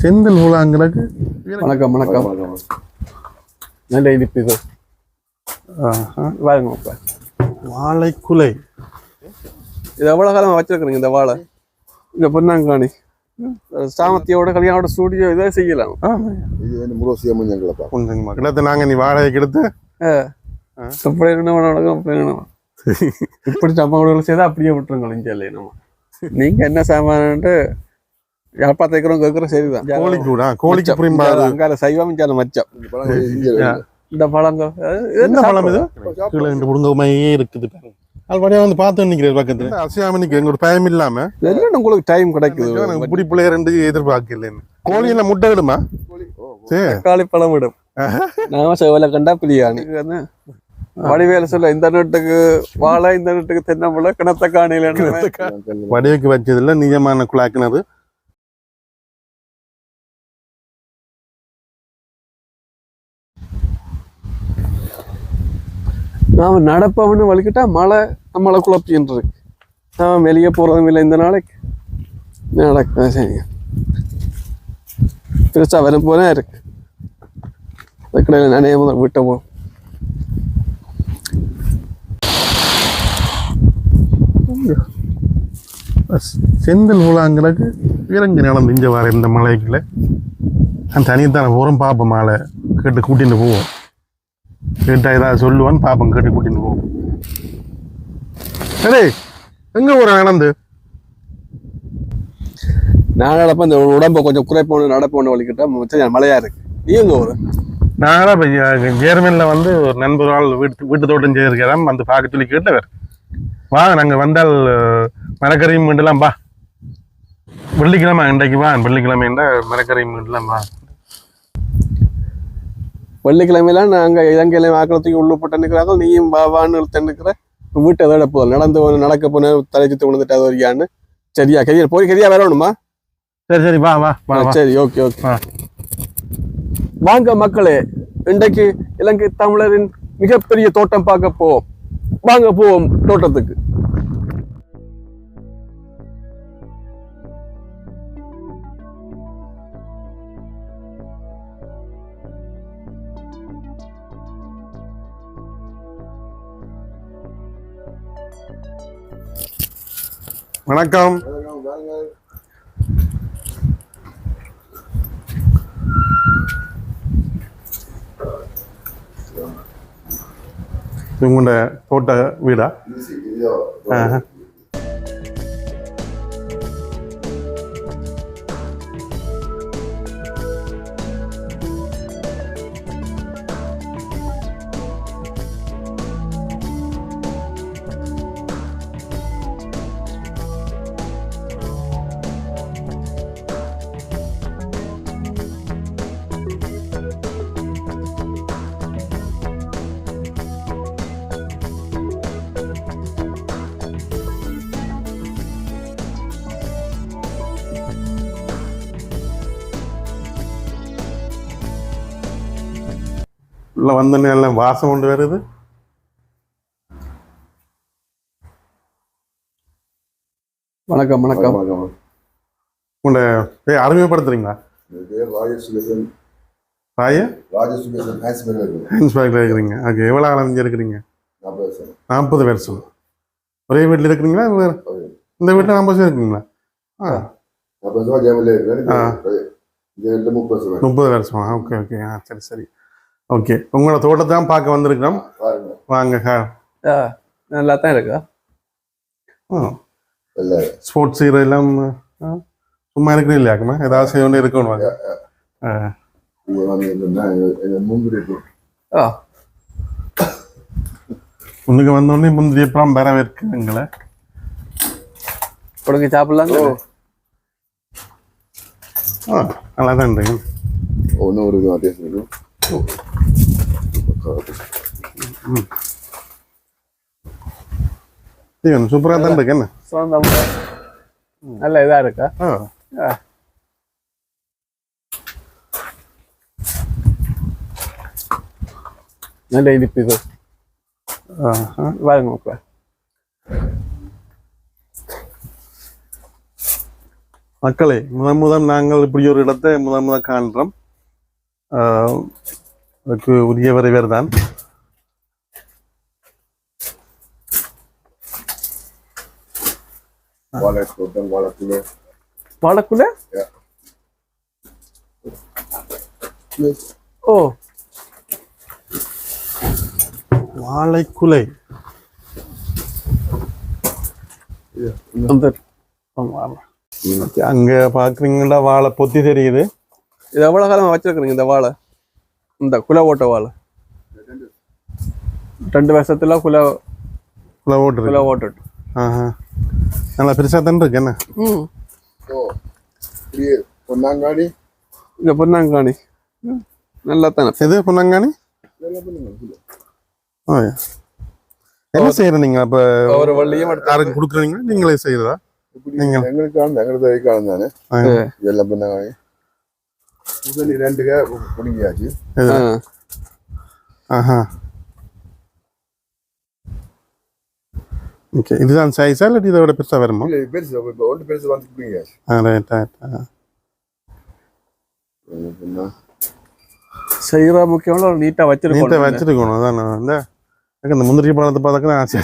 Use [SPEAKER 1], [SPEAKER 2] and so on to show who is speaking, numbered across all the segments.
[SPEAKER 1] செந்தில் ஊழாங்கிறதுக்கு
[SPEAKER 2] வணக்கம் வணக்கம். நல்ல இனிப்பு இது இப்ப
[SPEAKER 1] வாழைக்குலை.
[SPEAKER 2] இது எவ்வளவு காலம் வச்சிருக்கிறீங்க இந்த வாழை? இந்த பொன்னாங்காணி. சாமத்தியோட கல்யாணோட ஸ்டூடியோ இதை செய்யலாம்.
[SPEAKER 3] இது வந்து முரோசியமும் எங்களை
[SPEAKER 1] கொஞ்சம் கிடத்து நாங்க நீ வாடகைக்கு எடுத்து
[SPEAKER 2] அப்படி என்ன நடக்கும் அப்படி என்ன இப்படி சம்பவங்கள் செய்தா அப்படியே விட்டுருங்க இங்கே இல்லை நம்ம. நீங்க என்ன சாமான்ட்டு யாழ்ப்பாணத்தை இருக்கிறோம் கேட்குறோம் சரிதான்.
[SPEAKER 1] கோழி கூட கோழிக்கு புரியும்பாரு
[SPEAKER 2] அங்கால சைவம் இங்கே மச்சம். இந்த பழங்கள் இது
[SPEAKER 1] என்ன பழம் இது? கீழே ரெண்டு முருங்கமையே இருக்குது. பாருங்க ஆல்ரெடியா வந்து பார்த்து நிக்கிறேன் பக்கத்துல. அசையாம நிக்க எங்க ஒரு பயம் இல்லாம.
[SPEAKER 2] இதெல்லாம் உங்களுக்கு டைம் கிடைக்குது?
[SPEAKER 1] இப்படி பிள்ளைய ரெண்டு எதிர்பார்க்கலன்னு கோழி எல்லாம் முட்டை விடுமா?
[SPEAKER 2] தக்காளி பழம் விடும். நாம செவல கண்டா பிரியாணி வடிவேல சொல்ல இந்த நட்டுக்கு வாழை இந்த நட்டுக்கு தென்னம்பழம் கிணத்த காணியில
[SPEAKER 1] வடிவுக்கு வச்சதுல நிஜமான குழாக்குனது.
[SPEAKER 2] நாம நடப்பவனு வலிக்கிட்டா மழை நம்மளை குழப்பின்றது. நாம வெளியே போறதும் இல்லை இந்த நாளைக்கு. நடக்க சரி பெருசா வரும் போனா இருக்கு. அதுக்கடையில் நினைய முதல் விட்ட போ
[SPEAKER 1] செந்தில் ஊழாங்கிறதுக்கு இறங்கி நடந்து இங்க வர இந்த மலைக்குள்ள நான் தனித்தான போகிறோம் பார்ப்போம் மாலை கேட்டு கூட்டிட்டு போவோம். கேட்டா ஏதாவது சொல்லுவான்னு பார்ப்போம் கேட்டு கூட்டிட்டு போவோம். சரி எங்க ஒரு நடந்து?
[SPEAKER 2] நான் நடப்ப இந்த உடம்ப கொஞ்சம் குறைப்போன்னு நடப்போன்னு வலிக்கிட்டா மிச்சம் மழையா இருக்கு. நீ எங்க ஒரு
[SPEAKER 1] நான் இப்போ ஜேர்மனில் வந்து ஒரு நண்பர் ஆள் வீட்டு வீட்டு தோட்டம் செய்திருக்கிறோம் வந்து பார்க்க சொல்லி கேட்டவர். வாங்க நாங்கள் வந்தால் மரக்கறியும் மீண்டெல்லாம் வா. வெள்ளிக்கிழமை இன்றைக்கு வா வெள்ளிக்கிழமை மரக்கறியும் மீண்டெல்லாம் வா.
[SPEAKER 2] வெள்ளிக்கிழமையில நாங்க இலங்கையில ஆக்கிரத்துக்கு உள்ள போட்டு நிற்கிறாங்க நீயும் வா வான்னு நிற்கிற வீட்டை எதோட போதும் நடந்து நடக்க போன தலை சுத்தி விழுந்துட்டு அது வரையான்னு சரியா கரியா போய் கரியா வரணுமா?
[SPEAKER 1] சரி சரி வா வா வா வா.
[SPEAKER 2] சரி ஓகே ஓகே. வாங்க மக்களே இன்றைக்கு இலங்கை தமிழரின் மிகப்பெரிய தோட்டம் பார்க்க போவோம். வாங்க போவோம் தோட்டத்துக்கு.
[SPEAKER 1] வணக்கம். இது உங்களோட தோட்ட வீடா? உள்ள வந்தோடனே எல்லாம் வாசம் கொண்டு வருது.
[SPEAKER 2] வணக்கம் வணக்கம்.
[SPEAKER 1] உங்களோட பேர் அறிமுகப்படுத்துறீங்களா? ராய ஹான்ஸ்பேக்கில் இருக்கிறீங்க. ஓகே எவ்வளோ காலம் இங்கே இருக்கிறீங்க?
[SPEAKER 3] நாற்பது வருஷம்.
[SPEAKER 1] ஒரே வீட்டில் இருக்கிறீங்களா? இந்த வீட்டில் நாற்பது வருஷம் இருக்கீங்களா ஆ.
[SPEAKER 3] முப்பது வருஷமா?
[SPEAKER 1] Okay okay. ஆ சரி சரி. ஓகே. உங்களோட தோட்டத்தை தான் பார்க்க வந்திருக்கிறோம். வாங்க
[SPEAKER 2] நல்லா தான் இருக்கா?
[SPEAKER 3] இல்ல.
[SPEAKER 1] ஸ்போர்ட்ஸ் ஹீரோ எல்லாம் ஆ, சும்மா இருக்கிறீங்க இல்லையாக்குமா ஏதாவது செய்ய வேண்டிய இருக்கணும் வாங்க உனக்கு வந்தோடனே முந்திரி அப்புறம் வரவேற்கு எங்களை
[SPEAKER 2] கொடுங்க சாப்பிடலாம்
[SPEAKER 1] ஆ நல்லா தான் இருக்கு.
[SPEAKER 3] ஒன்றும் ஒரு டேஸ்ட் இருக்கும்
[SPEAKER 1] சூப்பராக தான் இருக்கு என்ன
[SPEAKER 2] சொந்தம் நல்ல இதா இருக்கா
[SPEAKER 1] ஆ
[SPEAKER 2] ஆ. நல்ல இனிப்பு இது
[SPEAKER 1] ஆஹா.
[SPEAKER 2] பாருங்க இப்ப
[SPEAKER 1] மக்களே முதன் முதல் நாங்கள் இப்படி ஒரு இடத்தை முதன் முதல் காண்றோம் ஆஹ், அதுக்கு உரியவர் இவர் தான்.
[SPEAKER 3] வாழைக்குள்ள
[SPEAKER 2] ஓ.
[SPEAKER 1] வாழைக்குலை. அங்க பாக்குறீங்களா வாழை பொத்தி தெரியுது.
[SPEAKER 2] இது எவ்வளவு காலமா வச்சிருக்கிறீங்க இந்த வாழை? இந்த குலை ஓட்ட வாழை. ரெண்டு வருஷத்துல குலை
[SPEAKER 1] குலை ஓட்டு
[SPEAKER 2] குலை
[SPEAKER 1] ஆஹா. நல்லா பெருசா தான் இருக்கு என்ன?
[SPEAKER 2] ம்.
[SPEAKER 3] பொன்னாங்காடி?
[SPEAKER 2] இந்த பொன்னாங்காணி நல்லா தானே.
[SPEAKER 1] எது ஆ, என்ன செய்யற நீங்க? அப்ப
[SPEAKER 2] ஒரு வள்ளியும்
[SPEAKER 1] யாருக்கு கொடுக்குறீங்க நீங்களே செய்யறதா.
[SPEAKER 3] எங்களுக்கான எங்களுக்கு தேவைக்கான தானே. இதெல்லாம் பொன்னாங்காடி. முதல் ரெண்டுக்கா பிடிங்கியாச்சு.
[SPEAKER 1] ஆஹா. ஓகே இதுதான் சைஸா இல்லாட்டி இதை விட பெருசா வருமா
[SPEAKER 3] இல்ல பெருசு ஒன்று பெருசு வந்து பிடிங்கியாச்சு
[SPEAKER 1] ஆ ரைட் ரைட்
[SPEAKER 3] என்ன
[SPEAKER 2] செய்யற முக்கியம் ஒரு நீட்டா
[SPEAKER 1] நீட்டை
[SPEAKER 2] வச்சிருக்கோம்
[SPEAKER 1] வச்சிருக்கணும் அதான். நான் வந்து எனக்கு இந்த முந்திரி பழத்தை பார்த்தாக்க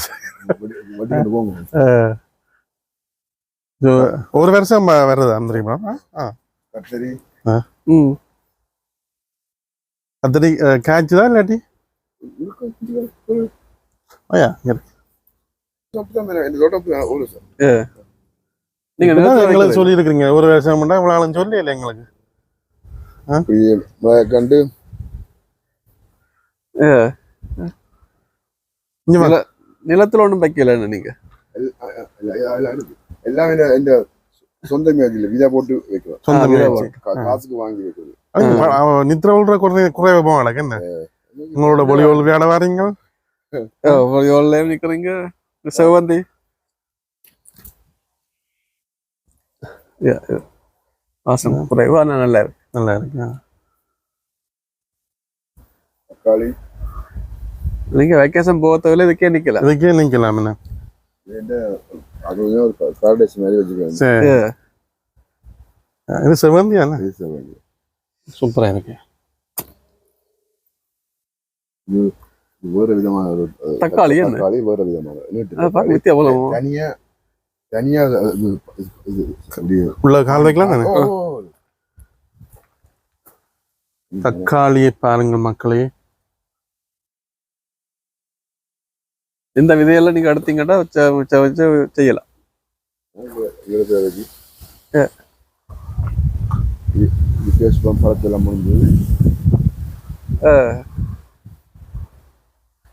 [SPEAKER 1] இது ஒரு வருஷம் வருதா முந்திரி பழம்? ஆ, ஆ.
[SPEAKER 3] கத்தரி
[SPEAKER 2] ம்
[SPEAKER 1] அத்தடி காய்ச்சுதா இல்லாட்டி ஐயா
[SPEAKER 3] இந்த தோட்டம் ஒரு சார்
[SPEAKER 2] நீங்க
[SPEAKER 1] இப்பதான்
[SPEAKER 2] நிலத்துல
[SPEAKER 1] எங்களுக்கு
[SPEAKER 2] வைக்கிறீங்க.
[SPEAKER 1] சொல்லி இருக்கிறீங்க ஒரு வருஷம் பண்ணா இவ்வளவு நாளும் சொல்லி இல்லை எங்களுக்கு
[SPEAKER 3] இப்படி மழை கண்டு
[SPEAKER 1] இங்க வா.
[SPEAKER 2] நில- நிலத்துல ஒண்ணும் வைக்கல நீங்க
[SPEAKER 3] எல்லாம் இந்த- இந்த சொந்த மேஜில் விதை போட்டு வைக்கிறோம்.
[SPEAKER 1] சொந்த
[SPEAKER 2] விதை
[SPEAKER 3] காசுக்கு வாங்கி வைக்கிறது.
[SPEAKER 1] நித்திர உள்ள குறை குறைவா போவாங்க என்ன? உங்களோட ஒளி ஒளிவியாட வாரீங்க?
[SPEAKER 2] எவ்வளோ நிக்கிறீங்க? yeah. வாசம் குறைவா? நல்லா இருக்கு
[SPEAKER 1] நல்லா இருக்கு.
[SPEAKER 3] தக்காளி.
[SPEAKER 2] நீங்க வெக்கேஷன் போகிறதுல இதுக்கே நிக்கல.
[SPEAKER 1] இதுக்கே நிக்கலாம் என்ன? இது செவந்தியா என்ன
[SPEAKER 3] இது செவ்வந்தி.
[SPEAKER 1] சூப்பரா இருக்கு
[SPEAKER 3] இது வேற விதமான ஒரு அஹ்,
[SPEAKER 2] தக்காளி என்ன?
[SPEAKER 3] தக்காளி வேற விதமான நீட்டு
[SPEAKER 2] அது பார்க்க
[SPEAKER 3] தக்காளி.
[SPEAKER 2] வித்தியாசம்
[SPEAKER 3] தனியா தனியா அது- இது இது அப்படி
[SPEAKER 1] உள்ள கால் வைக்கலாம். தக்காளியை பாருங்கள் மக்களே
[SPEAKER 2] இந்த விதையெல்லாம் நீங்க எடுத்தீங்கன்னா வச்ச செய்யலாம்.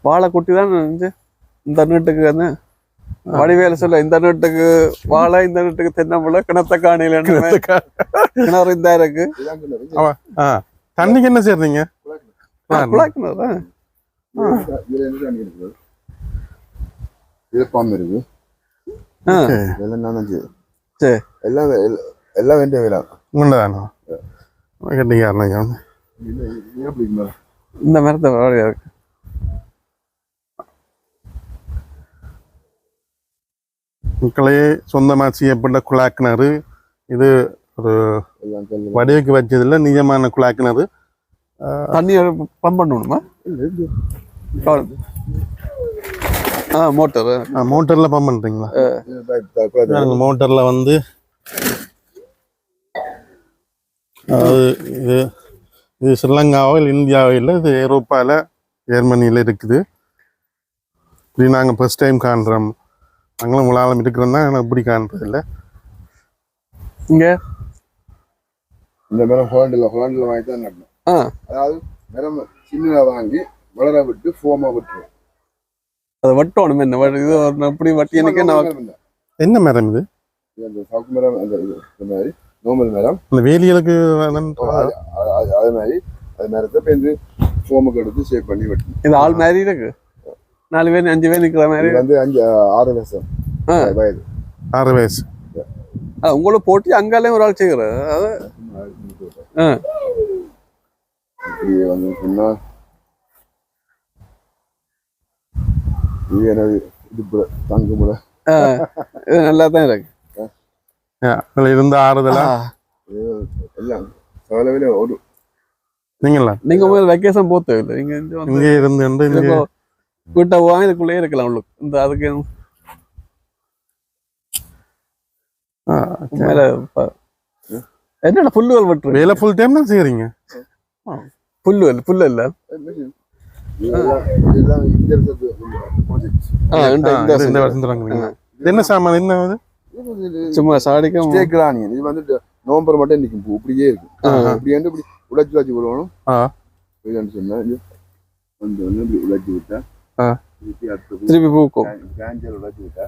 [SPEAKER 2] வாழை குட்டி தான் இந்த நீட்டுக்கு வந்து வடிவேல சொல்ல இந்த நீட்டுக்கு வாழை இந்த நீட்டுக்கு தென்னம்புல கிணத்த காணியில கிணறு இந்த இருக்கு.
[SPEAKER 1] தண்ணிக்கு என்ன செய்றீங்க
[SPEAKER 2] குழா கிணறு.
[SPEAKER 3] இதுல பாம்பு இருக்கு. இதெல்லாம் நான்.
[SPEAKER 2] சரி.
[SPEAKER 3] எல்லாம் எல்லாம் வேண்டிய வேலை. இது இது எப்படி இருந்தா?
[SPEAKER 2] இந்த மரத்தை வாழையா இருக்கு.
[SPEAKER 1] மக்களே சொந்தமா செய்யப்பட்ட குழாக்கிணறு இது ஒரு. வடிவுக்கு வச்சதில்ல நிஜமான குழாக்கிணறு.
[SPEAKER 2] தண்ணி பம்ப் பண்ணணுமா? ஆ மோட்டர்
[SPEAKER 1] மோட்டர்ல பம்ப்
[SPEAKER 3] குழாய்
[SPEAKER 1] நாங்கள் மோட்டர்ல வந்து அதாவது இது இது ஸ்ரீலங்காவோ இல்லை இந்தியாவோ இல்லை இது ஐரோப்பாவில் ஜெர்மனியில் இருக்குது. இப்படி நாங்கள் ஃபர்ஸ்ட் டைம் காண்றோம். நாங்களும் உங்களாலும் இருக்கிறோம் தான் எனக்கு இப்படி காண்றது இல்லை.
[SPEAKER 2] இங்க?
[SPEAKER 3] இந்த மரம் ஹோலண்டில் ஹோலண்டில் வாங்கி தான் நடணும்.
[SPEAKER 2] ஆ.
[SPEAKER 3] அதாவது மரம் சின்னதா வாங்கி வளர விட்டு ஃபோமா விட்டுரும்
[SPEAKER 2] அதை வட்டணும் என்ன? இது ஒரு அப்படி வட்டி எனக்கு.
[SPEAKER 1] என்ன மரம் இது?
[SPEAKER 3] இது அந்த சாக்கு மரம் அந்த இது இந்த மாதிரி. நோமல் மரம்
[SPEAKER 1] அந்த வேலிகளுக்கு
[SPEAKER 3] அது- மாதிரி. அது மரத்தை பேருந்து ஃபோமுக்கு எடுத்து ஷேப் பண்ணி வெட்டணும்.
[SPEAKER 2] இது ஆள் மாதிரி இருக்கு. நாலு பேர் அஞ்சு பேர் நிக்கிற மாதிரி
[SPEAKER 3] வந்து அஞ்சு ஆறு
[SPEAKER 2] ஆ.
[SPEAKER 3] வயது.
[SPEAKER 1] ஆறு வயசு.
[SPEAKER 2] உங்களை போட்டி அங்காலே ஒரு ஆள் செய்கிறார் அது ஆ.
[SPEAKER 3] இப்படி வந்து சொன்னா இது எனது இது தங்குமுறை
[SPEAKER 2] ஆ, இது நல்லா தான் இருக்கு
[SPEAKER 1] அதுல இருந்த ஆறுதலா?
[SPEAKER 3] எல்லாம் சகலவில ஒரு
[SPEAKER 1] நீங்களா?
[SPEAKER 2] நீங்க முதல்ல வெக்கேஷன் போத்து இல்லை நீங்க இங்க வந்து
[SPEAKER 1] இங்கே இருந்து இங்கே
[SPEAKER 2] வீட்டை வாங்கி இதுக்குள்ளேயே இருக்கலாம் உள்ளுக்கு. இந்த அதுக்கு
[SPEAKER 1] ஆ,
[SPEAKER 2] மேல ப- என்னடா புல்லுவல் வெட்டுரு
[SPEAKER 1] வேலை ஃபுல் டைம் தான் செய்யறீங்க
[SPEAKER 2] புல்லுவல் புல்லு இல்ல? இந்த
[SPEAKER 1] இது. வருஷம் தொடங்குறீங்க இது என்ன சாமான்? என்ன அது?
[SPEAKER 2] சும்மா சாடிக்கும்
[SPEAKER 3] ஸ்டேக் ராணியன். இது வந்துட்டு நவம்பர் மட்டும் நிற்கும் பூ இப்படியே இருக்கும்
[SPEAKER 2] ஆ.
[SPEAKER 3] இப்படி வந்து இப்படி உழைச்சி உழைச்சி சொன்னா இது வந்து வந்து இப்படி உழைச்சி விட்டா
[SPEAKER 1] ஆ.
[SPEAKER 3] திருப்பி
[SPEAKER 2] பூக்கும்.
[SPEAKER 3] கேஞ்சல் உழைச்சி விட்டா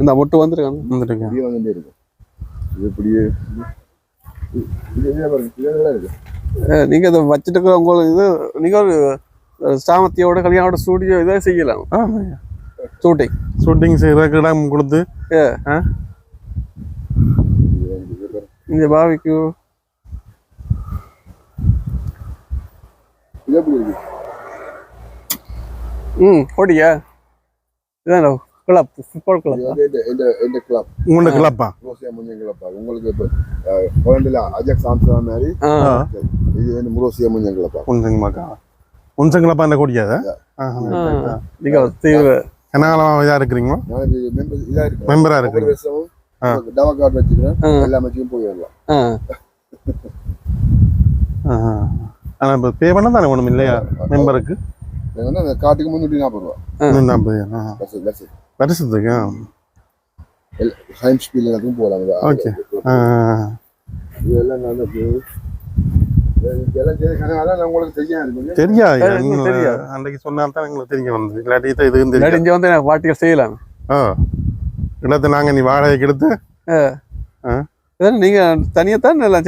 [SPEAKER 2] இந்த மொட்டு வந்துருக்காங்க.
[SPEAKER 1] வந்துட்டுங்க
[SPEAKER 3] இப்படியே வந்துட்டே இருக்கும். இது இப்படியே இது- இது இது இருக்கு?
[SPEAKER 2] நீங்க அதை வச்சுட்டு இருக்கிற உங்களுக்கு இது நீங்க ஒரு சாமத்தியோட கல்யாணோட ஸ்டூடியோ இதை செய்யலாம். ஷூட்டிங்
[SPEAKER 1] ஷூட்டிங் செய்யறதுக்கு இடம் கொடுத்து
[SPEAKER 2] இந்த பாவிக்கு ம் ஓடியா இதான் கிளப் ஃபுட்பால் கிளப்
[SPEAKER 3] இந்த- இந்த இந்த கிளப்
[SPEAKER 1] உங்களோட கிளப்பா
[SPEAKER 3] முரோசியா முஞ்சன் கிளப் உங்களுக்கு இப்போ குழந்தைல அஜாக் சாம்சா மாதிரி. இது முரோசியா முஞ்சன் கிளப்பா
[SPEAKER 1] உன்சங்க மாக்கா உன்சங்க கிளப்பா அந்த கொடியாத
[SPEAKER 2] ஆ. நீங்க தீவு
[SPEAKER 1] கனகாலமாக இதாக இருக்கிறீங்களா?
[SPEAKER 3] இது மெம்பர் இருக்கு. டவா கார்டு வச்சுக்கிறேன். எல்லா மேட்சுக்கும் போய் வரலாம்
[SPEAKER 2] ஆ
[SPEAKER 1] ஆனால் இப்போ பே பண்ண தானே ஒன்றும் இல்லையா? மெம்பருக்கு
[SPEAKER 3] இது காட்டுக்கு முன்னூற்றி நாற்பது ரூபா.
[SPEAKER 1] நாற்பது வருஷத்துக்கு
[SPEAKER 3] ஹைம் ஸ்பீல் எல்லாத்துக்கும் போகலாம். இதெல்லாம் நல்ல
[SPEAKER 1] தெரியாது. நீங்கள். அன்றைக்கு சொன்னா தான் எங்களுக்கு தெரிய வந்தது. இல்லாட்டி தான் தெரியும்
[SPEAKER 2] இல்லாட்டி இங்க வந்து எனக்கு வாட்டிகள் செய்யலாம்.
[SPEAKER 1] ஆ. இடத்த நாங்கள் நீ வாடகைக்கு எடுத்து
[SPEAKER 2] இதான் நீங்க தனியா தான் எல்லாம்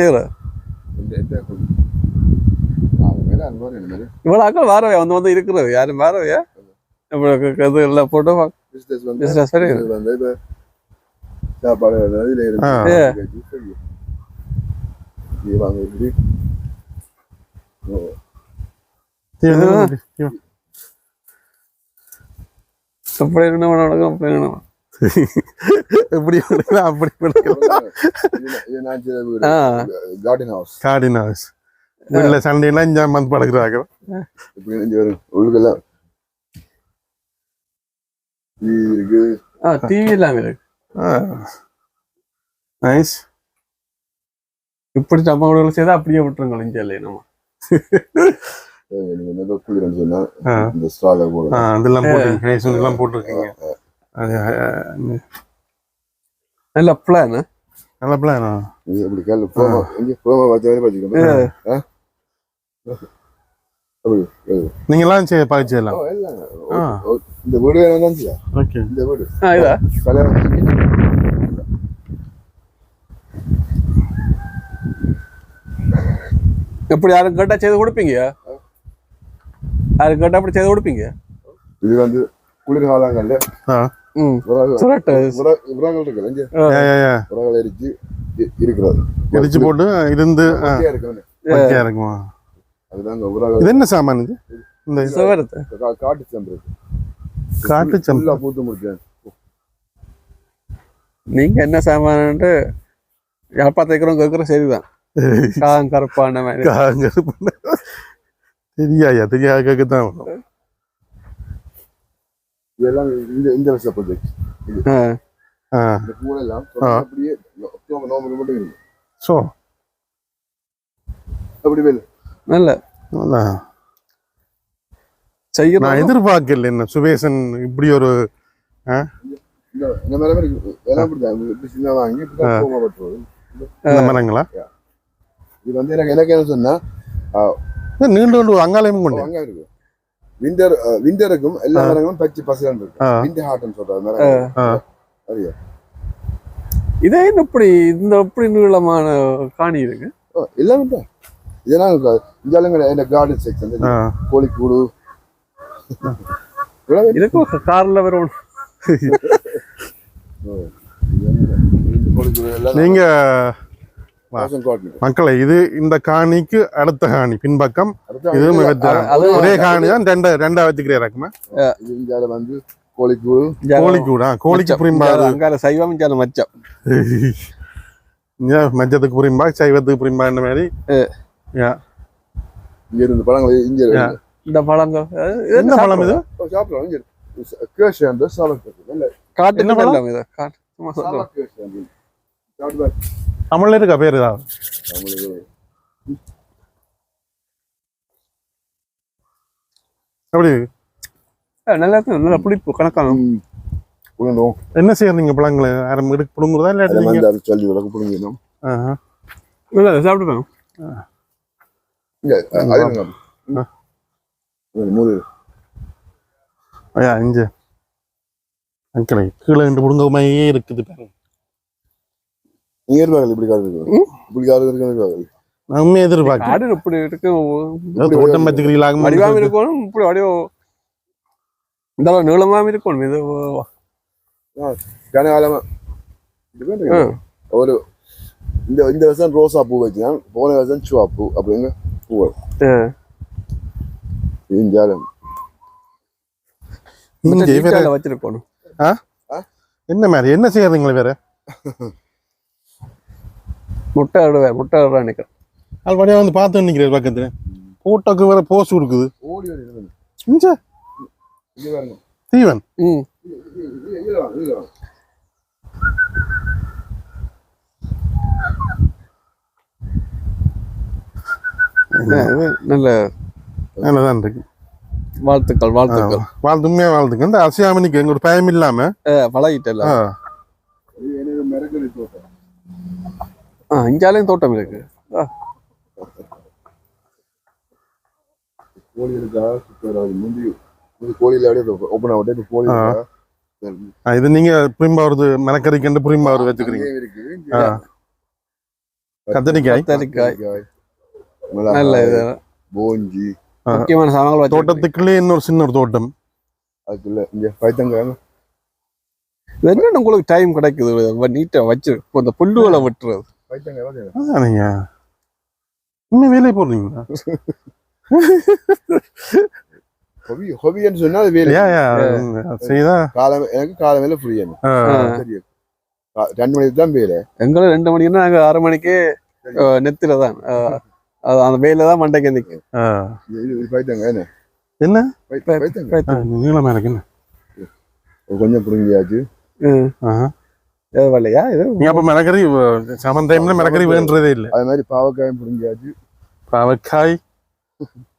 [SPEAKER 3] மாதிரி
[SPEAKER 2] இவ்வளவு ஆக்கள் வாரவையா? வந்து வந்து இருக்கிறது. யாரும் வாரவையா? இவ்வளவு இது எல்லாம் போட்டு
[SPEAKER 3] பிஸ்னஸ் வந்து இது சாப்பாடு இதில்
[SPEAKER 1] ஆ.
[SPEAKER 3] இருக்கு நீ வாங்க இப்படி
[SPEAKER 2] அப்படி என்ன நடக்கும் அப்படி என்ன
[SPEAKER 1] எப்படி அப்படி.
[SPEAKER 3] கார்டன் ஹவுஸ்
[SPEAKER 1] கார்டின் ஹவுஸ் வீட்டில் சண்டையெல்லாம் இங்கே வந்து படுக்கிறாங்க.
[SPEAKER 3] இப்படி நெஞ்சு வரும். உள்ளுக்கெல்லாம் இது இருக்கு.
[SPEAKER 2] ஆ டிவி எல்லாம் இருக்கு.
[SPEAKER 1] நைஸ்
[SPEAKER 2] இப்படி சம்பவங்களை செய்தா அப்படியே விட்டுருங்க இங்கே நம்ம.
[SPEAKER 3] நீங்க என்ன குளிரன்னு சொன்னா
[SPEAKER 1] ஆ.
[SPEAKER 3] இந்த ஸ்ட்ரால போட
[SPEAKER 1] ஆ அதெல்லாம் போட்டிருக்கீங்க நைஸ் எல்லாம் போட்டிருக்கீங்க அது
[SPEAKER 2] நல்ல பிளான்
[SPEAKER 1] நல்ல பிளான்
[SPEAKER 3] இது இப்படி கல் போமா இங்க போமா
[SPEAKER 1] செய்ய எல்லாம். ஆ.
[SPEAKER 3] ஓ, இந்த வீடு வேணும்
[SPEAKER 1] ஓகே.
[SPEAKER 3] இந்த வீடு. கல்யாணம்
[SPEAKER 2] எப்படி யாரும் கேட்டா செய்து கொடுப்பீங்க? யாரும் கேட்டா அப்படி செய்து கொடுப்பீங்க?
[SPEAKER 3] இது வந்து குளிர்காலங்கள்ல
[SPEAKER 1] ஏ.
[SPEAKER 3] உரங்கள் எரிச்சு இருக்கிறது.
[SPEAKER 1] இடிச்சு போட்டு இருந்து இருக்குமா?
[SPEAKER 3] அதுதான்
[SPEAKER 1] இது என்ன சாமான் இது? இந்த
[SPEAKER 3] காட்டு செம்பு
[SPEAKER 1] காட்டு செம்பு.
[SPEAKER 3] பூத்து முடிச்சேன்
[SPEAKER 2] நீங்க என்ன சாமான்ட்டு யாழ்ப்பாணத்தை இருக்கிறவங்க கேட்குற சரிதான். காம் கருப்பான மாதிரி
[SPEAKER 1] காங்க தெரியாயா தெரியா கேட்கத்தான் வரும்.
[SPEAKER 3] இதெல்லாம் இந்த இந்த வருஷ ப்ராஜெக்ட்
[SPEAKER 2] ஆ,
[SPEAKER 1] ஆ.
[SPEAKER 3] இந்த பூவெல்லாம். அப்படியே அக்டோபர் நவம்பர் மட்டும் இருக்கு.
[SPEAKER 1] ஸோ
[SPEAKER 3] அப்படி வேலை.
[SPEAKER 2] நல்ல.
[SPEAKER 1] அதான்
[SPEAKER 2] செய்யணும்.
[SPEAKER 1] நான் எதிர்பார்க்கல என்ன சுபேசன் இப்படி ஒரு
[SPEAKER 3] இந்த
[SPEAKER 1] மரங்களா?
[SPEAKER 3] இது வந்து எனக்கு எனக்கு என்ன சொன்னா
[SPEAKER 1] இது நீண்டு கொண்டு ஒரு அங்காலயமும் கொண்டு.
[SPEAKER 3] அங்க இருக்கு. விண்டர் விண்டருக்கும் எல்லா மரங்களும் பச்சை பசங்க இருக்கு. விண்டர் ஹார்ட்னு சொல்றாரு
[SPEAKER 1] ஆ.
[SPEAKER 3] சரியா
[SPEAKER 2] இதே இப்படி இந்த இப்படி நீளமான காணி இருக்கு?
[SPEAKER 3] எல்லாமே தான். இதெல்லாம் இருக்கு. இந்த கார்டன் செக்ஷன் கோழிக்கூடு.
[SPEAKER 2] இதுக்கும் கார்ல வரும்
[SPEAKER 1] நீங்க. மக்களை இது இந்த காணிக்கு அடுத்த காணி பின்பக்கம்.
[SPEAKER 3] அடுத்து
[SPEAKER 1] இது
[SPEAKER 3] அது-
[SPEAKER 1] மிகத்த-
[SPEAKER 2] அது
[SPEAKER 1] ஒரே காணி தான் ரெண்டா ரெண்டா வச்சுக்கிறேன்
[SPEAKER 3] ஆளு வந்து கோழிக்கூடு
[SPEAKER 1] கோழிக்கு கூட கோழிக்கு புரியும்பா
[SPEAKER 2] அங்கால சைவம் இஞ்சால மச்சம்.
[SPEAKER 1] இங்க மஞ்சத்துக்கு புரியும்பா சைவத்துக்கு புரியும்பான்ற மாதிரி?
[SPEAKER 3] இங்க இருந்து பழங்கள் இங்க
[SPEAKER 1] யா.
[SPEAKER 2] இந்த பழங்கள்.
[SPEAKER 1] என்ன பழம் இது?
[SPEAKER 2] காட்டு
[SPEAKER 1] என்ன பழம்?
[SPEAKER 2] இது. காட்டு சும்மா சொல்றேன்.
[SPEAKER 1] தமிழ்ல இருக்கா பேர் ஏதாவது?
[SPEAKER 2] அஹ், நல்லா இருக்கு. நல்லா பிடிப்பு கணக்கான.
[SPEAKER 3] ம், புரியுதோம்
[SPEAKER 1] என்ன செய்யறீங்க பழங்களை? யாரும் எடுக்க
[SPEAKER 3] வந்து அது சொல்லி விளக்கு
[SPEAKER 1] ஆஹா.
[SPEAKER 2] இல்லை
[SPEAKER 3] மூணு
[SPEAKER 1] ஐயா இஞ்ச அக்கலை கீழே ரெண்டு புடுங்கமையே இருக்குது பாருங்க.
[SPEAKER 3] நீங்க இருப்பாங்க இப்படி காது இருக்கு இப்படி காது இருக்கு
[SPEAKER 1] நான் உண்மையை எதிர்பார்க்கிறேன்
[SPEAKER 2] காடு இப்படி இருக்கு
[SPEAKER 1] ஏதோ தோட்டம் வச்சுக்கிறீங்களாக
[SPEAKER 2] வடிவாம இருக்கணும் இப்படி வடிவ இந்த நீளமாம இருக்கணும் இது
[SPEAKER 3] கனகாலமா. ஒரு இந்த இந்த வருஷம் ரோசா பூ வச்சுதான் போன வருஷம் சுவா பூ அப்படிங்க பூ இஞ்சாலம்
[SPEAKER 1] நீங்க
[SPEAKER 2] வச்சிருக்கணும்.
[SPEAKER 1] என்ன மாதிரி? என்ன செய்யறீங்களா வேற?
[SPEAKER 2] முட்டை விடுவேன் முட்டை விடுறேன் நினைக்கிறேன்.
[SPEAKER 1] அது வழியா வந்து பார்த்து நிற்கிறேன் பக்கத்துல. போட்டோக்கு வேற போஸ் கொடுக்குது.
[SPEAKER 3] ஓடி வருது
[SPEAKER 1] இஞ்ச
[SPEAKER 3] இங்க? பாருங்க.
[SPEAKER 2] ம்.
[SPEAKER 1] தீவன்.
[SPEAKER 2] இது நல்ல
[SPEAKER 1] நல்லதான் இருக்கு.
[SPEAKER 2] வாழ்த்துக்கள் வாழ்த்துக்கள்.
[SPEAKER 1] வாழ்த்து உண்மையா வாழ்த்துக்கு இந்த அசையாமனிக்கு எங்க ஒரு பயம் இல்லாம
[SPEAKER 2] பழகிட்டல
[SPEAKER 1] ஆ,
[SPEAKER 3] இது எனக்கு மிரக்கல் தோட்டம்
[SPEAKER 2] ஆ இஞ்சாலையும் தோட்டம் இருக்கு.
[SPEAKER 3] கோழி இருக்கா? சூப்பர் அது முந்தி கோழியில அப்படியே ஓப்பன் ஆகிட்டே இப்போ கோழி
[SPEAKER 1] இது நீங்க புரிம்பாவது மரக்கறிக்கண்டு புரிம்பாவது வச்சுக்கிறீங்க. கத்தரிக்காய்?
[SPEAKER 2] கத்தரிக்காய். நல்ல இது.
[SPEAKER 3] போஞ்சி.
[SPEAKER 2] முக்கியமான சாமான்கள்
[SPEAKER 1] தோட்டத்துக்குள்ளே இன்னொரு சின்ன ஒரு தோட்டம்.
[SPEAKER 3] அதுக்குள்ள இங்க பைத்தங்காய்.
[SPEAKER 2] என்னென்ன உங்களுக்கு டைம் கிடைக்குது? நீட்டா வச்சு இந்த புல்லுகளை வெட்டுறது.
[SPEAKER 3] பைத்தங்காய் தான் தேவை.
[SPEAKER 1] அதானீங்க. உண்மை வேலையை போடுறீங்களா?
[SPEAKER 3] ஹொபி ஹொபின்னு சொன்னா அது வேலை.
[SPEAKER 1] செய்தா
[SPEAKER 3] காலம் எனக்கு காலமேல புரியணும்
[SPEAKER 1] ஆ,
[SPEAKER 3] சரி கா- ரெண்டு மணிக்கு தான் வேலை.
[SPEAKER 2] எங்களும் ரெண்டு மணிக்குன்னா நாங்க ஆறு மணிக்கு நெத்தில தான். அது அந்த வெயில தான் மண்டைக்கு நிற்கும்
[SPEAKER 3] என்ன?
[SPEAKER 1] என்ன?
[SPEAKER 3] பை- பைத்தங்காய்
[SPEAKER 1] ஆ, நீளமா இருக்கு என்ன?
[SPEAKER 3] ஒரு கொஞ்சம் புரிஞ்சியாச்சு
[SPEAKER 1] ஆஹா.
[SPEAKER 2] இல்லையா இது
[SPEAKER 1] நீ அப்ப மிளகறி சமன் டைம்ல மிளகறி வேண்டதே இல்ல.
[SPEAKER 3] அது மாதிரி பாவக்காயும் புரிஞ்சியாச்சு
[SPEAKER 1] பாவக்காய்.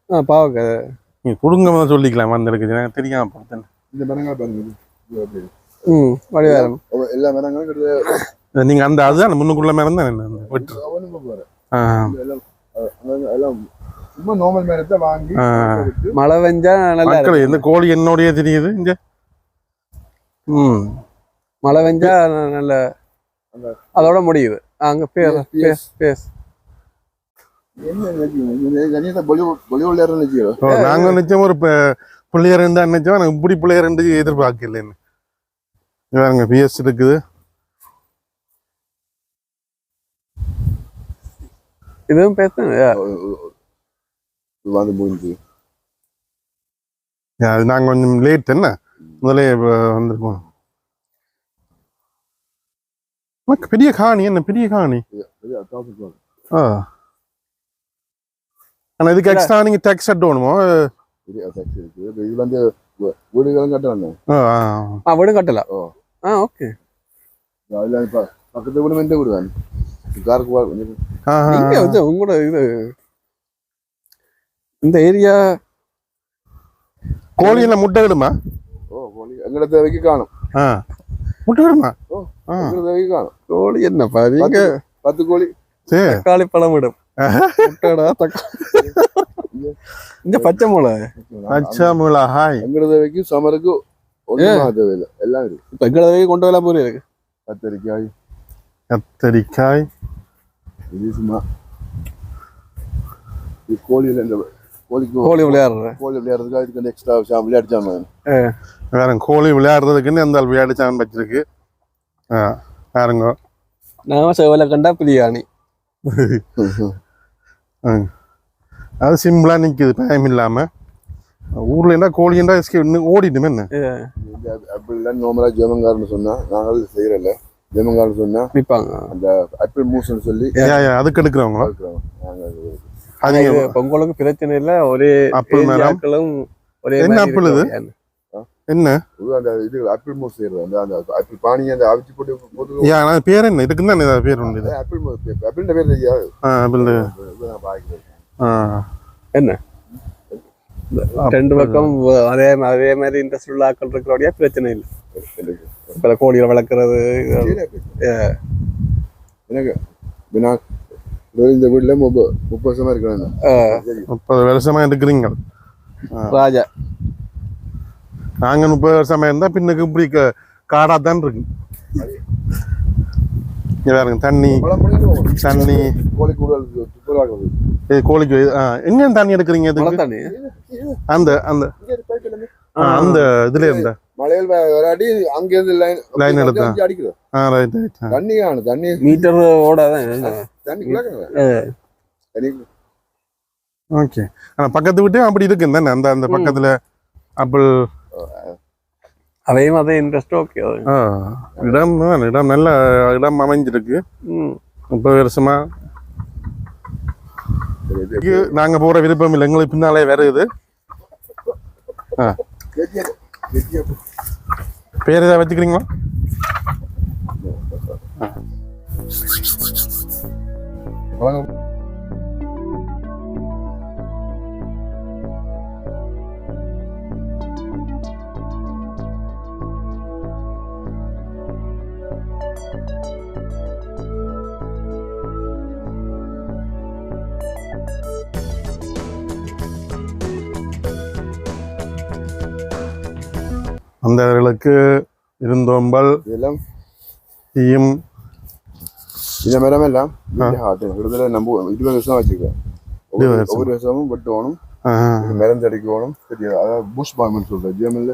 [SPEAKER 2] ஆ, பாவக்காய்.
[SPEAKER 1] நீ குடுங்க சொல்லிக்கலாம் வந்திருக்கு எனக்கு தெரியாம பார்த்தேன்
[SPEAKER 3] இந்த மரங்கள் பாருங்க.
[SPEAKER 2] ம் வடிவாரம்
[SPEAKER 3] எல்லா மரங்களும் கிட்ட
[SPEAKER 1] நீங்க அந்த அதுதான் முன்னுக்குள்ள மரம் தான் என்ன வெட்டு. ஆ,
[SPEAKER 3] எல்லாம் சும்மா நார்மல் மரத்தை வாங்கி
[SPEAKER 2] மழை பெஞ்சா நல்லா
[SPEAKER 1] இந்த கோழி என்னோடய தெரியுது இங்க. ம்.
[SPEAKER 2] மழை பெஞ்சா நல்ல அதோட முடியுது. அங்க பேர் பேஸ். பேஸ்
[SPEAKER 1] நாங்க நிச்சயம் ஒரு பிள்ளையர் இருந்தா நினைச்சோம். எனக்கு இப்படி பிள்ளையர் இருந்து எதிர்பார்க்கலன்னு பாருங்க பிஎஸ் இருக்குது.
[SPEAKER 2] இதுவும் பேச
[SPEAKER 3] வந்து முடிஞ்சு.
[SPEAKER 1] அது நாங்க கொஞ்சம் லேட் என்ன? முதலே வந்திருக்கோம். உனக்கு பெரிய காணி என்ன பெரிய காணி ஆ ஆனா இதுக்கு எக்ஸ்ட்ரா நீங்க டேக்ஸ் கட்டணுமோ
[SPEAKER 3] இது வந்து வீடுகளும் கட்டுறாங்க
[SPEAKER 1] ஆ,
[SPEAKER 2] வீடும் கட்டலாம். ஆ ஓகே
[SPEAKER 3] அதுல இப்ப பக்கத்து வீடு எந்த வீடு தான் காருக்கு
[SPEAKER 2] வந்து உங்களோட இது இந்த ஏரியா
[SPEAKER 1] கோழி என்ன முட்டை விடுமா
[SPEAKER 3] ஓ கோழி எங்கட தேவைக்கு காணும்
[SPEAKER 1] ஆ முட்டை
[SPEAKER 3] எங்கட தேவைக்கு காணும்.
[SPEAKER 2] கோழி என்னப்பா நீங்க?
[SPEAKER 3] பத்து- கோழி
[SPEAKER 2] தக்காளி பழம் விடும் முட்டைடா தக்காளி? இந்த பச்சை மிளகா.
[SPEAKER 1] அச்சா மிளகாய்.
[SPEAKER 3] எங்கட தேவைக்கு சமருக்கு தேவையில்லை எல்லாம் இருக்கு.
[SPEAKER 2] இப்ப எங்களை கொண்டு வரலாம் போல இருக்கு?
[SPEAKER 3] கத்தரிக்காய்.
[SPEAKER 1] கத்தரிக்காய்.
[SPEAKER 3] இது சும்மா. இது கோழியில இந்த கோழிக்கு
[SPEAKER 2] கோழி விளையாடுறேன்
[SPEAKER 3] கோழி விளையாடுறதுக்காக இதுக்கு எக்ஸ்ட்ரா ஷாம் விளையாடிச்சாங்க
[SPEAKER 1] வேற கோழி விளையாடுறதுக்குன்னு அந்த விளையாட்டு சாமன் வச்சிருக்கு. ஆ பாருங்க
[SPEAKER 2] நாம செவல கண்டா பிரியாணி.
[SPEAKER 1] அது சிம்பிளா நிக்குது பயம் இல்லாம. ஊர்ல என்ன கோழி என்ன? ஓடிடுமே என்ன
[SPEAKER 3] அப்படிலாம் நார்மலா ஜெமங்காரன்னு சொன்னா நாங்கள் செய்யறல ஜெமங்கால் சொன்னா
[SPEAKER 2] விற்பாங்க
[SPEAKER 3] அந்த ஆப்பிள் மூஸ்ன்னு சொல்லி
[SPEAKER 1] அதுக்கு எடுக்கிறவங்களா?
[SPEAKER 3] அது-
[SPEAKER 2] உங்களுக்கு பிரச்சனை இல்ல ஒரே
[SPEAKER 1] ஆப்பிள் மரம்
[SPEAKER 2] ஆட்களும் ஒரே
[SPEAKER 1] என்ன ஆப்பிள் இது? என்ன?
[SPEAKER 3] இது அந்த இது ஆப்பிள் மூஸ் செய்யறது அந்த ஆப்பிள் பானி அந்த அவிச்சு போட்டு போட்டு
[SPEAKER 1] யா நான் பேர் என்ன? இதுக்கு தான் ஏதாவது பேர் உண்டு இது.
[SPEAKER 3] ஆப்பிள் மூஸ் ஆப்பிள் பேர் தெரியாது
[SPEAKER 1] ஆ பில்லு
[SPEAKER 3] இதுதான் பாக்கிறேன்
[SPEAKER 1] ஆ.
[SPEAKER 2] என்ன? ரெண்டு பக்கம் அதே அதே மாதிரி இன்ட்ரெஸ்ட் உள்ள ஆட்கள் இருக்கிறோடைய பிரச்சனை இல்லை. இப்ப கோழிகளை வளர்க்கறது
[SPEAKER 3] எனக்கு இப்ப நான் இதோ இந்த வீட்டுல முப்பது முப்பது வருஷமா இருக்கிறேன் சரி
[SPEAKER 1] முப்பது வருஷமா இருக்கிறீங்க.
[SPEAKER 2] ராஜா.
[SPEAKER 1] நாங்க முப்பது வருஷமா இருந்தா பின்னுக்கு இப்படி க- காடா தான் இருக்கு. இங்க பாருங்க தண்ணி தண்ணி. கோழிக்கு ஆ, எங்க தண்ணி எடுக்கிறீங்க இதுக்கு? அந்த அந்த. ஆ, அந்த இதுல இருந்த.
[SPEAKER 3] மலையில் ஒரு அடி அங்க இருந்து லைன்
[SPEAKER 1] Line எடுத்தா.
[SPEAKER 3] அடிக்குது.
[SPEAKER 1] ஆ ரைட் ரைட்
[SPEAKER 3] தண்ணி காணும் தண்ணி.
[SPEAKER 2] மீட்டர் ஓடாதான்
[SPEAKER 3] தண்ணி குழாங்க தண்ணி
[SPEAKER 1] ஓகே ஆனா பக்கத்து விட்டு அப்படி இருக்கு தானே? அந்த அந்த பக்கத்துல ஆப்பிள்
[SPEAKER 2] அதையும் அதே இன்ட்ரெஸ்ட் ஓகே
[SPEAKER 1] ஆ, இடம் இடம் நல்ல இடம் அமைஞ்சிருக்கு. முப்பது வருஷமா. நாங்க போற விருப்பம் இல்லை. எங்களுக்கு பின்னாலே வருது பேர் ஏதாவது வச்சுக்கிறீங்களா?
[SPEAKER 3] வணக்கம்
[SPEAKER 1] அந்தவர்களுக்கு இருந்தோம்பல்
[SPEAKER 3] இதெல்லாம்
[SPEAKER 1] தீயும்.
[SPEAKER 3] இந்த மரம் எல்லாம் கிட்டத்தட்ட நம்ம இருபது வருஷம் வச்சிருக்கேன் ஒவ்வொரு வருஷமும் வெட்டுவோம்
[SPEAKER 1] ஆ,
[SPEAKER 3] மருந்து அடிக்கணும். சரி அதாவது புஷ் பாம்புன்னு சொல்றேன். ஜிஎம்எல்ல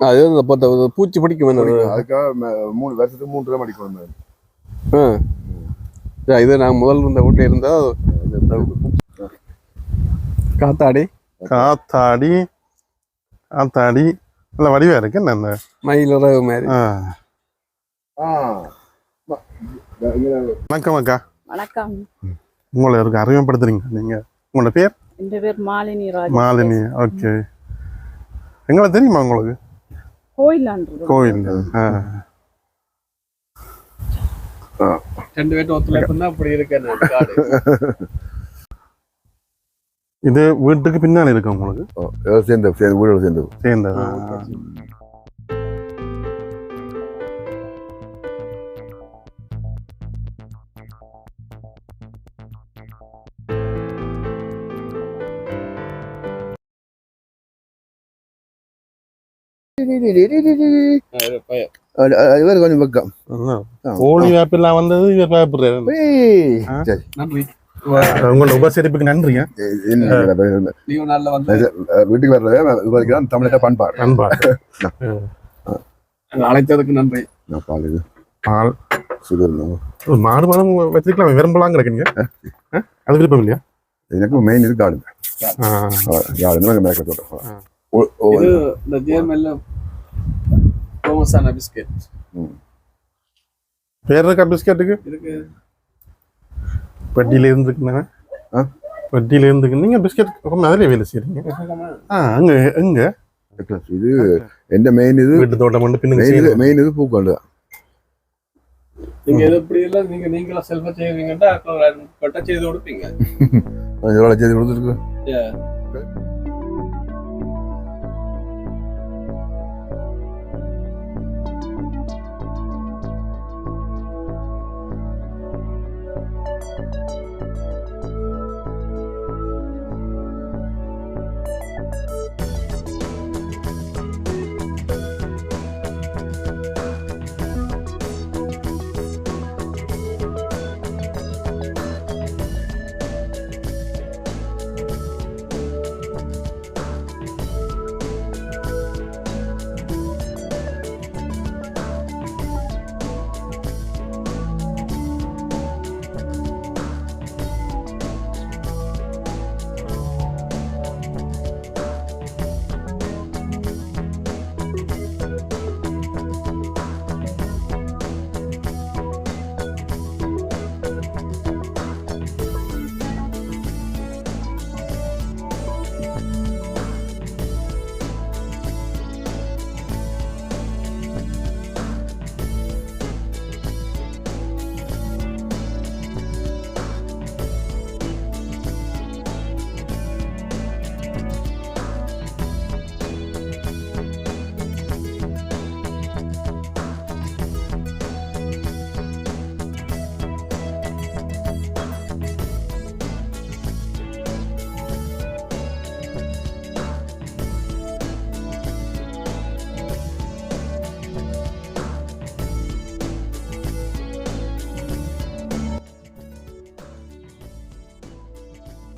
[SPEAKER 2] அது இந்த பொத்த- பூச்சி பிடிக்கும்?
[SPEAKER 3] அதுக்காக மூணு வருஷத்துக்கு மூணு தடவை அடிக்கணும்
[SPEAKER 2] ஆ. இது நான் முதல்ல இருந்த வீட்டில் இருந்தா காத்தாடி?
[SPEAKER 1] காத்தாடி காத்தாடி நல்ல வடிவா இருக்கு என்ன அந்த
[SPEAKER 2] மயிலிறகு மாதிரி
[SPEAKER 1] ஆ.
[SPEAKER 3] ஆ ம- இங்க
[SPEAKER 1] வணக்கம் அக்கா
[SPEAKER 4] வணக்கம்
[SPEAKER 1] உங்களை இருக்கு அறிமுகப்படுத்துறீங்க நீங்க உங்களோட பேர்
[SPEAKER 4] என் பேர் மாலினி ராஜ்
[SPEAKER 1] மாலினி ஓகே எங்களை தெரியுமா உங்களுக்கு
[SPEAKER 4] கோயிலான்றது
[SPEAKER 1] கோவில் ஆ.
[SPEAKER 2] ரெண்டு பேர்ட்ட ஒத்துழைப்புன்னா அப்படி இருக்கேன் நான் காடு
[SPEAKER 1] இது வீட்டுக்கு பின்னாடி இருக்கு உங்களுக்கு
[SPEAKER 3] ஓ, எல்லாம் சேர்ந்து சேர்ந்து வீடோட சேர்ந்து
[SPEAKER 1] சேர்ந்தது
[SPEAKER 3] அது அது வேற கொஞ்சம் பக்கம்
[SPEAKER 1] ஆ. கோழி வேப்பெல்லாம் வந்தது இவர் பயப்படுறாரு
[SPEAKER 3] ஏய்,
[SPEAKER 1] ஆ.
[SPEAKER 3] சரி
[SPEAKER 2] நன்றி
[SPEAKER 1] உங்களோட உபசரிப்புக்கு நன்றிங்க.
[SPEAKER 3] வீட்டுக்கு வர்றதே விவரிக்கிறான் தமிழக பண்பாடு.
[SPEAKER 1] நண்பா
[SPEAKER 2] அழைத்ததுக்கு நன்றி.
[SPEAKER 3] நான் பால் இது.
[SPEAKER 1] பால்.
[SPEAKER 3] சுகர்
[SPEAKER 1] ஒரு மாடு மாதம் வச்சிருக்கலாம் விரும்பலாம் கிடைக்குங்க ஆ? அது விருப்பம் இல்லையா?
[SPEAKER 3] எனக்கு மெயின் இது காடு
[SPEAKER 1] ஆ.
[SPEAKER 3] காடு மேற்க சொல்றேன்
[SPEAKER 1] ஆ.
[SPEAKER 3] ஓ ஓ
[SPEAKER 2] இது இந்த ஃபேமஸான பிஸ்கெட்.
[SPEAKER 1] பேர் இருக்கா பிஸ்கெட்டுக்கு?
[SPEAKER 2] இருக்கு.
[SPEAKER 1] பெட்டியில இருந்துக்குங்க
[SPEAKER 3] ஆ?
[SPEAKER 1] பெட்டியில இருந்துக்கு நீங்க பிஸ்கெட் ரொம்ப அதிலே வேலை செய்றீங்க. ஆ அங்க எங்க
[SPEAKER 3] இது எந்த மெயின் இது?
[SPEAKER 1] வீட்டு தோட்டம் மட்டும் பின்னுக்கு
[SPEAKER 3] மெயின் இது
[SPEAKER 1] செய்யணும்.
[SPEAKER 3] மெயின் இது பூக்காடு
[SPEAKER 2] நீங்க எது இப்படி எல்லாம் நீங்க நீங்களா செல்ஃபா செய்வீங்கன்னா கட்ட செய்து கொடுப்பீங்க.
[SPEAKER 3] செய்தி கொடுத்துருக்கு.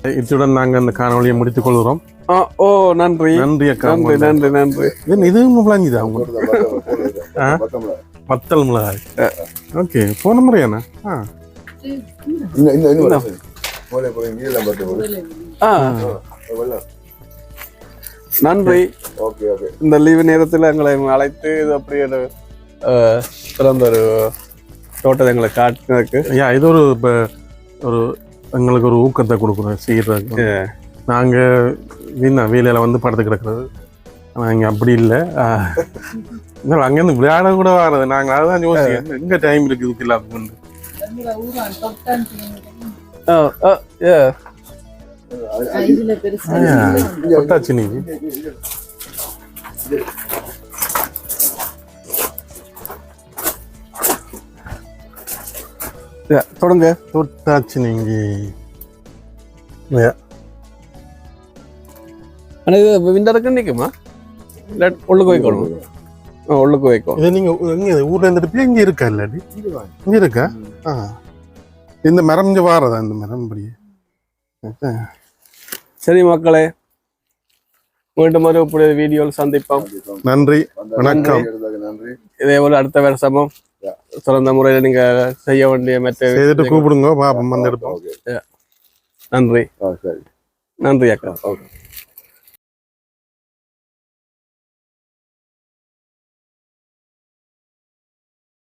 [SPEAKER 1] இத்துடன் நாங்க அந்த காணொலியை முடித்துக் கொள்கிறோம்.
[SPEAKER 2] ஆ, ஓ நன்றி.
[SPEAKER 1] நன்றி அக்கா
[SPEAKER 2] நன்றி நன்றி நன்றி.
[SPEAKER 1] இது இதுவும் விளங்கிதா அவங்க வத்தல் மிளகாய். ஓகே போன முறையாண்ணா? ஆ.
[SPEAKER 2] நன்றி.
[SPEAKER 3] Okay okay.
[SPEAKER 2] இந்த லீவு நேரத்தில் எங்களை அழைத்து இது அப்படியே சிறந்த ஒரு தோட்டத்தை எங்களை காட்டினதுக்கு.
[SPEAKER 1] ஐயா இது ஒரு இப்ப ஒரு எங்களுக்கு ஒரு ஊக்கத்தை கொடுக்குறோம் செய்யறதுக்கு. நாங்க வீணா வேலையில வந்து படுத்து கிடக்குறது. ஆனா இங்க அப்படி இல்லை. அங்கேருந்து விளையாட கூட வராது. நாங்க அதான் யோசிக்கிறோம். எங்க டைம் இருக்கு இதுக்கு எல்லாத்துக்கும் வந்து?
[SPEAKER 2] ஆ, ஆ, தொடங்க
[SPEAKER 1] தொட்டாச்சு நீங்க
[SPEAKER 2] ஆனால் இது விண்டருக்கு நிற்குமா இல்லை உள்ளுக்கு வைக்கணும் உள்ளுக்கு வைக்கும்
[SPEAKER 1] இதை நீங்க எங்க ஊர்ல இருந்துட்டு இங்க இருக்கா இல்லாடி இங்க இருக்கா ஆ இந்த மரம் இங்க வாரதா இந்த மரம் இப்படியே
[SPEAKER 2] சரி மக்களே மீண்டும் ஒரு புதிய வீடியோவில் சந்திப்போம்
[SPEAKER 1] நன்றி வணக்கம்
[SPEAKER 2] இதே போல அடுத்த வருஷமும் சிறந்த முறையில் நீங்க செய்ய வேண்டிய மற்ற
[SPEAKER 1] செய்துட்டு கூப்பிடுங்க பாப்போம் வந்து எடுப்போம்
[SPEAKER 3] ஓகே
[SPEAKER 2] நன்றி
[SPEAKER 3] ஆ சரி
[SPEAKER 2] நன்றி அக்கா
[SPEAKER 3] ஓகே